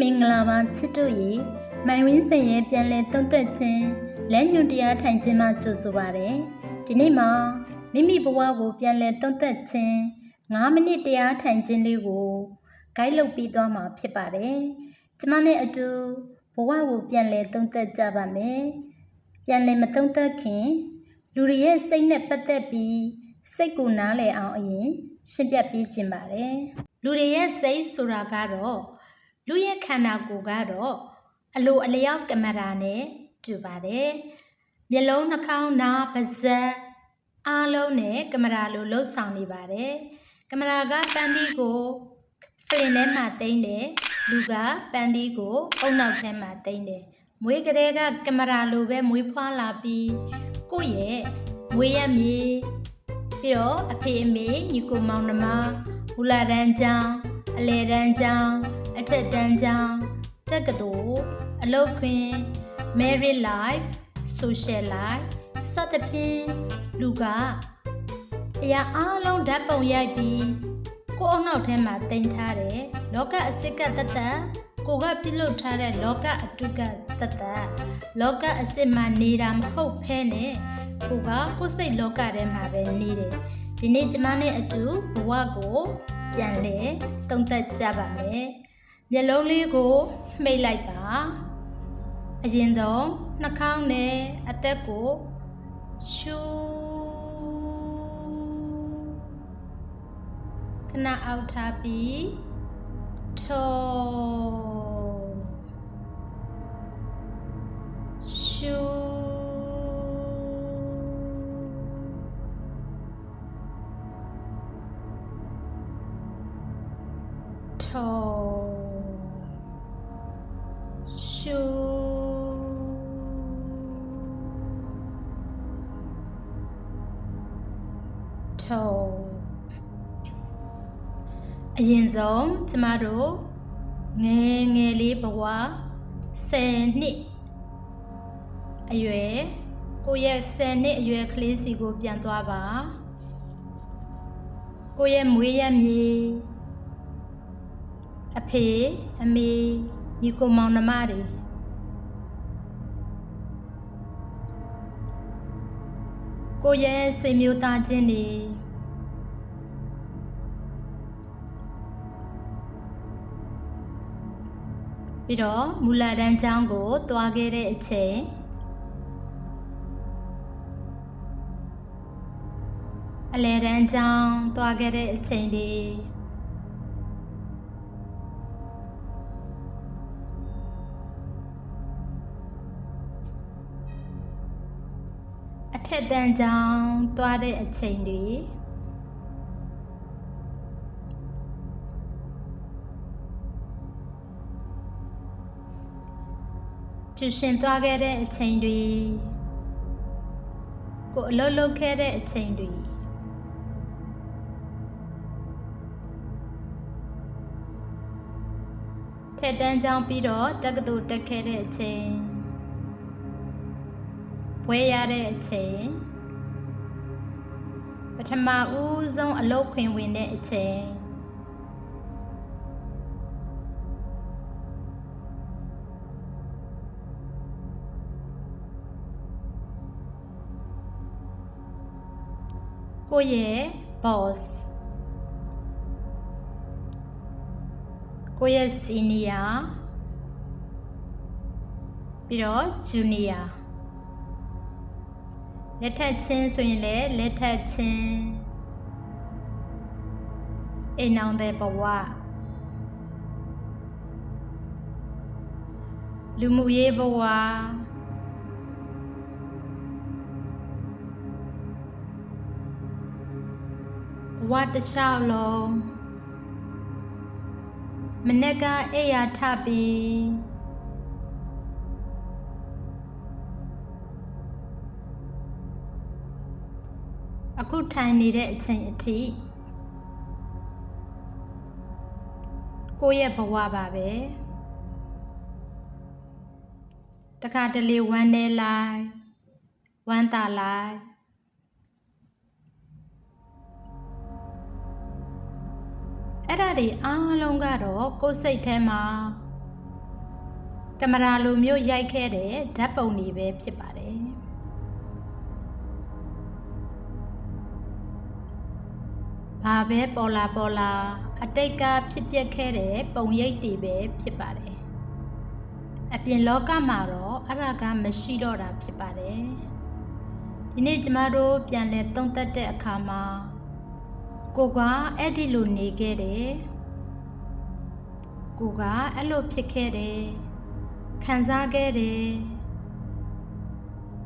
မင်္ဂလာပါချစ်တို့ရေမိုင်ဝင်းစင်ရဲ့ပြန်လဲသုံးသက်ခြင်းလက်ညွန်တရားထိုင်ခြင်းမှကြိုဆိုပါရယ်ဒီနေ့မှာမိမိဘဝကိုပြန်လဲသုံးသက်ခြင်း9မိနစ်တရားထိုင်ခြင်းလေးကိုဂိုက်လုပ်ပြီးသွားမှာဖြစ်ပါတယ်ကျမနဲ့အတူဘဝကိုပြန်လဲသုံးသက်ကြပါမယ်ပြန်လဲမသုံးသက်ခင်လူတွေရဲ့စိတ်နဲ့ပတ်သက်ပြီးစိတ်ကိုနားလည်အောင်အရင်ရှင်းပြပေးခြင်းပါတယ်လူတွေရဲ့စိတ်ဆိုတာကတော့ လူရဲ့ခန္ဓာကိုယ်ကတော့အလိုအလျောက်ကင်မရာနဲ့တူပါတယ်မျက်လုံးနှာခေါင်းနားပါးစပ်အားလုံးနဲ့ကင်မရာလိုလှုပ်ဆောင်နေပါတယ်ကင်မရာကပန်းဒီကိုဖလင်ထဲမှာတင်တယ်လူကပန်းဒီကိုအုံနောက်ထဲမှာတင်တယ်မွေးကလေးကကင်မရာလိုပဲမွေးဖွားလာပြီးကိုယ့်ရဲ့မွေးရမြေပြီးတော့အဖေအမေညီကိုမောင်နှမမူလာတန်းကျောင်းအလေတန်းကျောင်း အထက်တန်းကျောင်းတက္ကသိုလ်အလုပ်ခွင် married life social life စသဖြင့်လူကအရာအလုံးဓာတ်ပုံရိုက်ပြီးကိုယ့်အနောက်ထဲမှာတင်ထားတယ်လောကအစစ်ကတတ်တတ်ကိုကပြုလုပ်ထားတဲ့လောကအတုကတတ်တတ်လောကအစစ်မှနေတာမဟုတ်ဖဲနဲ့ကိုကကိုယ်စိတ်လောကထဲမှာပဲနေတယ်ဒီနေ့ကျမနဲ့အတူဘဝကိုပြန်လဲတုံးသက်ကြပါမယ် မျက်လုံးလေးကိုမှိတ်လိုက်ပါအရင်ဆုံးနှာခေါင်းနဲ့အသက်ကိုရှူခဏအောက်ထားပြီးထောရှူထော ထောအရင်ဆုံးကျမတို့ငယ်ငယ်လေးဘဝ10နှစ်အရွယ်ကိုယ့်ရဲ့10နှစ်အရွယ်ကလေးစီကိုပြန်သွားပါကိုယ့်ရဲ့မွေးရမြေအဖေအမေညီကိုမောင်နှမတွေ ကိုယ့်ရဲ့ဆွေမျိုးသားချင်းတွေပြီးတော့မူလာတန်းကျောင်းကိုတွားခဲ့တဲ့အချိန်အလဲတန်းကျောင်းတွားခဲ့တဲ့အချိန်တွေ ထက်တန်းကျောင်းတွားတဲ့အချိန်တွေကျူရှင်သွားခဲ့တဲ့အချိန်တွေကိုအလုပ်လုပ်ခဲ့တဲ့အချိန်တွေထက်တန်းကျောင်းပြီးတော့တက္ကသိုလ်တက်ခဲ့တဲ့အချိန် ဘွဲရတဲ့အချိန်ပထမဦးဆုံးအလုပ်ခွင်ဝင်တဲ့အချိန်ကိုယ့်ရဲ့ boss ကိုယ့်ရဲ့ senior ပြီးတော့ junior လက်ထက်ချင်းဆိုရင်လည်းလက်ထက်ချင်းအိမ်အောင်တဲ့ဘဝလူမှုရေးဘဝဘဝတစ်လျှောက်လုံးမနေ့ကအိယာထပြီး အခုထိုင်နေတဲ့အချိန်အထိကိုယ့်ရဲ့ဘဝပါပဲတခါတလေဝမ်းနေလိုက်ဝမ်းသာလိုက်အဲ့ဒါတွေအားလုံးကတော့ကိုယ်စိတ်ထဲမှာကင်မရာလိုမျိုးရိုက်ခဲ့တဲ့ဓာတ်ပုံတွေပဲဖြစ်ပါတယ် ဘာပဲပေါ်လာပေါ်လာအတိတ်ကဖြစ်ပျက်ခဲ့တဲ့ပုံရိပ်တွေပဲဖြစ်ပါတယ်အပြင်လောကမှာတော့အရာကမရှိတော့တာဖြစ်ပါတယ်ဒီနေ့ကျမတို့ပြန်လဲသုံးသက်တဲ့အခါမှာကိုကအဲ့ဒီလိုနေခဲ့တယ်ကိုကအဲ့လိုဖြစ်ခဲ့တယ်ခံစားခဲ့တယ်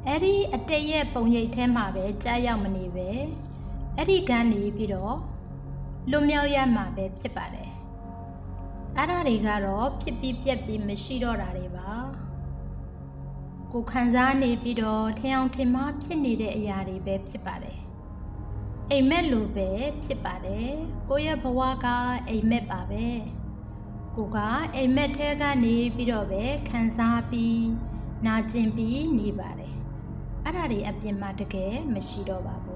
အဲ့ဒီအတိတ်ရဲ့ပုံရိပ်ထဲမှာပဲကြားရောက်မနေပဲ အဲ့ဒီကနေပြီးတော့လွတ်မြောက်ရမှာပဲဖြစ်ပါတယ်အဲ့ဒါတွေကတော့ဖြစ်ပြီးပြက်ပြီးမရှိတော့တာတွေပါကိုခံစားနေပြီးတော့ထင်အောင်ထင်မှားဖြစ်နေတဲ့အရာတွေပဲဖြစ်ပါတယ်အိမ်မက်လိုပဲဖြစ်ပါတယ်ကိုယ့်ရဲ့ဘဝကအိမ်မက်ပါပဲကိုကအိမ်မက်ထဲကနေပြီးတော့ပဲခံစားပြီးနာကျင်ပြီးနေပါတယ်အဲ့ဒါတွေအပြင်မှာတကယ်မရှိတော့ပါဘူး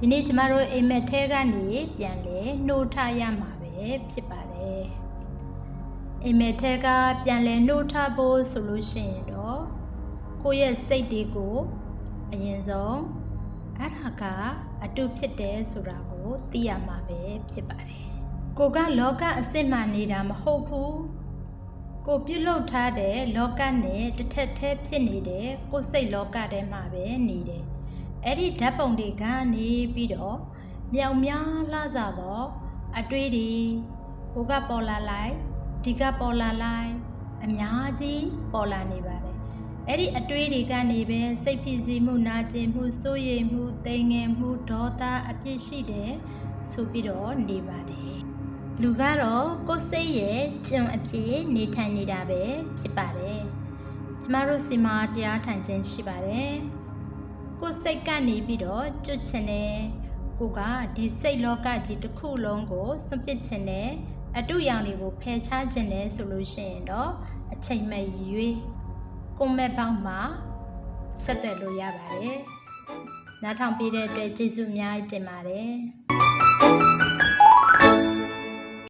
ဒီနေ့ကျမတို့အိမ်မက်ထဲကနေပြန်လဲနှိုးထရမှာပဲဖြစ်ပါတယ်အိမ်မက်ထဲကပြန်လဲနှိုးထဖို့ဆိုလို့ရှိရင်တော့ကိုယ့်ရဲ့စိတ်တွေကိုအရင်ဆုံးအဲ့ဒါကအတုဖြစ်တယ်ဆိုတာကိုသိရမှာပဲဖြစ်ပါတယ်ကိုကလောကအစ်စ်မှနေတာမဟုတ်ဘူးကိုပြုတ်လုထားတဲ့လောကနဲ့တစ်ထက်တည်းဖြစ်နေတဲ့ကိုစိတ်လောကထဲမှာပဲနေတယ် အဲ့ဒီဓာတ်ပုံတွေကနေပြီးတော့မြောင်များလှကြတော့အတွေးတွေကိုကပေါ်လာလိုက်ဒီကပေါ်လာလိုက်အများကြီးပေါ်လာနေပါတယ်အဲ့ဒီအတွေးတွေကနေပဲစိတ်ဖြစ်စီမှုနာကျင်မှုစိုးရိမ်မှုတိမ်ငယ်မှုဒေါသအပြစ်ရှိတယ်ဆိုပြီးတော့နေပါတယ်လူကတော့ကိုယ်စိတ်ရဲ့ကျွံအဖြစ်နေထိုင်နေတာပဲဖြစ်ပါတယ်ကျမတို့စီမာတရားထိုင်ခြင်းရှိပါတယ် ကိုယ်စိတ်ကနေပြီးတော့ကျွတ်ချင်တယ်ကိုကဒီစိတ်လောကကြီးတစ်ခုလုံးကိုစွန့်ပစ်ချင်တယ်အတုရောင်တွေကိုဖယ်ရှားခြင်းနဲ့ဆိုလို့ရှိရင်တော့အချိန်မဲ့ရည်ရွေးကွန်မန့်ပေါင်းမှာဆက်သွယ်လို့ရပါတယ်။နားထောင်ပေးတဲ့အတွက်ကျေးဇူးအများကြီးတင်ပါတယ်။